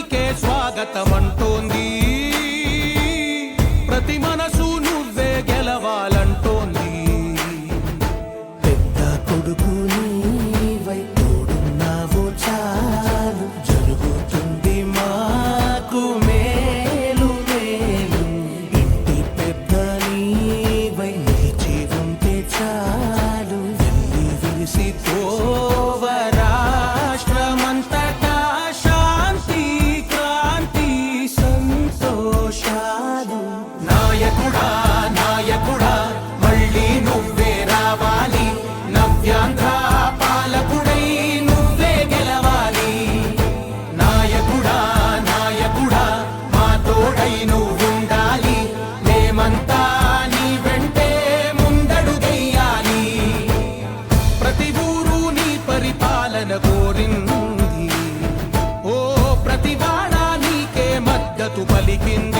మనసుకే స్వాగతం అంటోంది ప్రతి మనసు ప్రతివాడా నీకే మద్దతు పలికింది.